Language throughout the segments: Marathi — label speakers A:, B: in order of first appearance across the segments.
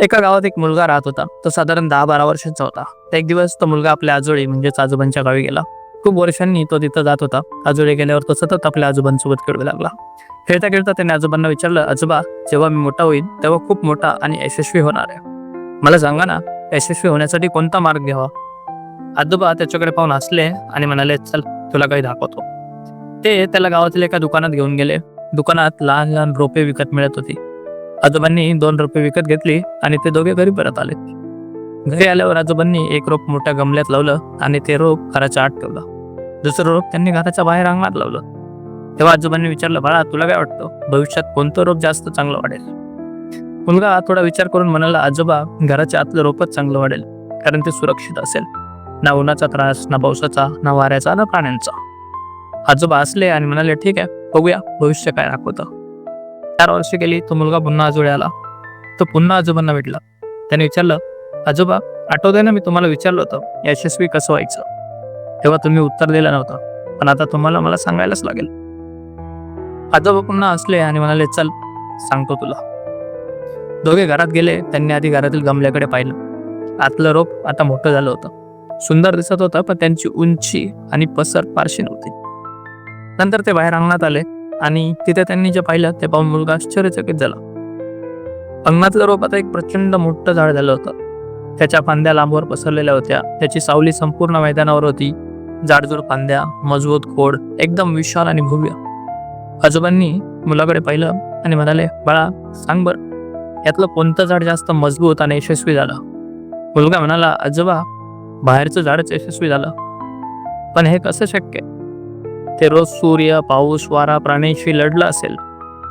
A: एका गावात एक मुलगा राहत होता. तो साधारण दहा बारा वर्षांचा होता. एक दिवस तो मुलगा आपल्या आजोळी म्हणजेच आजोबांच्या गावी गेला. खूप वर्षांनी तो तिथं जात होता. आजोळी गेल्यावर तो सतत आपल्या आजोबांसोबत खेळू लागला. खेळता खेळता त्याने आजोबांना विचारलं आजोबा जेव्हा मी मोठा होईल तेव्हा खूप मोठा आणि यशस्वी होणार आहे. मला सांगा ना यशस्वी होण्यासाठी कोणता मार्ग घ्यावा? आजोबा त्याच्याकडे पाहून हसले आणि म्हणाले चल तुला काही दाखवतो. ते त्याला गावातील एका दुकानात घेऊन गेले. दुकानात लहान लहान रोपे विकत मिळत होती. आजोबांनी दोन रोपे विकत घेतली आणि ते दोघे घरी परत आले. घरी आल्यावर आजोबांनी एक रोप मोठ्या गमल्यात लावलं आणि ते रोप घराच्या आत ठेवलं. दुसरं रोप त्यांनी घराच्या बाहेर अंगणात लावलं. तेव्हा आजोबांनी विचारलं बाळा तुला काय वाटतं? भविष्यात कोणतं रोप जास्त चांगलं वाढेल? मुलगा थोडा विचार करून म्हणाला आजोबा घराच्या आतलं रोपच चांगलं वाढेल कारण ते सुरक्षित असेल. ना उन्हाचा त्रास ना पावसाचा ना वाऱ्याचा ना प्राण्यांचा. आजोबा असले आणि म्हणाले ठीक आहे बघूया भविष्य काय दाखवतं. चार वर्ष गेली तो मुलगा पुन्हा आजोळे आला. तो पुन्हा आजोबांना भेटला. त्याने विचारलं आजोबा आठवतंय ना मी तुम्हाला विचारलं होतं यशस्वी कसं व्हायचं? तेव्हा तुम्ही उत्तर दिलं नव्हतं पण आता तुम्हाला मला सांगायलाच लागेल. आजोबा पुन्हा असले आणि म्हणाले चल सांगतो तुला. दोघे घरात गेले त्यांनी आधी घरातील गमल्याकडे पाहिलं. आतलं रोप आता मोठं झालं होतं. सुंदर दिसत होतं पण त्यांची उंची आणि पसर फारशी नव्हती. नंतर ते बाहेर अंगणात आले. आणि तिथे त्यांनी जे पाहिलं ते पाहून मुलगा आश्चर्यचकित झाला. अंगणातलं रोपात एक प्रचंड मोठं झाड झालं होतं. त्याच्या फांद्या लांबवर पसरलेल्या होत्या. त्याची सावली संपूर्ण मैदानावर होती. जाडजूड फांद्या मजबूत खोड एकदम विशाल आणि भव्य. आजोबांनी मुलाकडे पाहिलं आणि म्हणाले बाळा सांग बर यातलं कोणतं झाड जास्त मजबूत आणि यशस्वी झालं? मुलगा म्हणाला आजोबा बाहेरचं झाडच यशस्वी झालं. पण हे कसं शक्य आहे? ते रोज सूर्य पाऊस वारा प्राण्यांशी लढलं असेल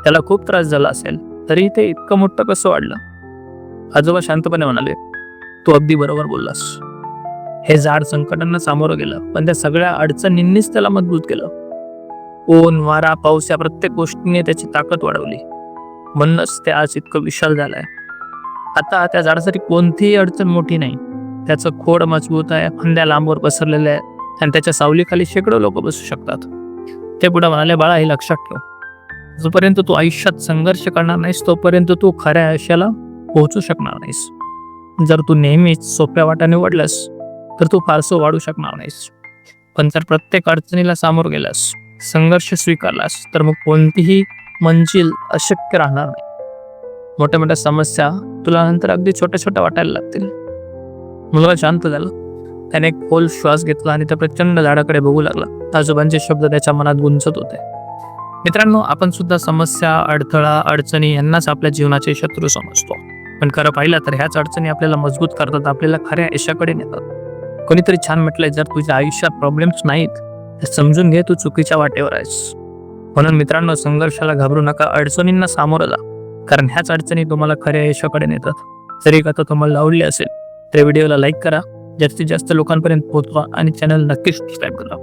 A: त्याला खूप त्रास झाला असेल तरी ते इतकं मोठं कसं वाढलं? आजोबा शांतपणे म्हणाले तू अगदी बरोबर बोललास. हे झाड संकटांना सामोरं गेलं पण त्या सगळ्या अडचणींनीच त्याला मजबूत केलं. ऊन वारा पाऊस या प्रत्येक गोष्टीने त्याची ताकद वाढवली. म्हणूनच ते आज इतकं विशाल झालंय. आता त्या झाडासाठी कोणतीही अडचण मोठी नाही. त्याचं खोड मजबूत आहे फांद्या लांबवर पसरलेल्या आहेत आणि त्याच्या सावलीखाली शेकडो लोक बसू शकतात. ते पुढे म्हणाले बाळा हे लक्षात ठेव. जोपर्यंत तू आयुष्यात संघर्ष करणार नाहीस तोपर्यंत तू खऱ्या आयुष्याला पोहोचू शकणार नाहीस. जर तू नेहमीच सोप्या वाटा निवडलास तर तू फारसं वाढू शकणार नाहीस. पण जर प्रत्येक अडचणीला सामोर गेलास संघर्ष स्वीकारलास तर मग कोणतीही मंजिल अशक्य राहणार नाही. मोठ्या मोठ्या समस्या तुला नंतर अगदी छोट्या छोट्या वाटायला लागतील. मुलगा शांत झाला. त्याने एक खोल श्वास घेतला आणि त्या प्रचंड झाडाकडे बघू लागला. आजोबांचे शब्द त्याच्या मनात गुंजत होते. मित्रांनो आपण सुद्धा समस्या अडथळा अडचणी यांनाच आपल्या जीवनाचे शत्रू समजतो. पण खरं पाहिलं तर ह्याच अडचणी आपल्याला मजबूत करतात आपल्याला खऱ्या यशाकडे नेतात. कोणीतरी छान म्हटलंय जर तुझ्या आयुष्यात प्रॉब्लेम्स नाहीत तर समजून घे तू चुकीच्या वाटेवर आहेस. म्हणून मित्रांनो संघर्षाला घाबरू नका अडचणींना सामोरं जा. कारण ह्याच अडचणी तुम्हाला खऱ्या यशाकडे नेतात. जरी कथा तुम्हाला आवडली असेल तर व्हिडिओला लाईक करा. जास्तीत जास्त लोकांपर्यंत पोहोचवा आणि चॅनल नक्कीच सबस्क्राईब करा.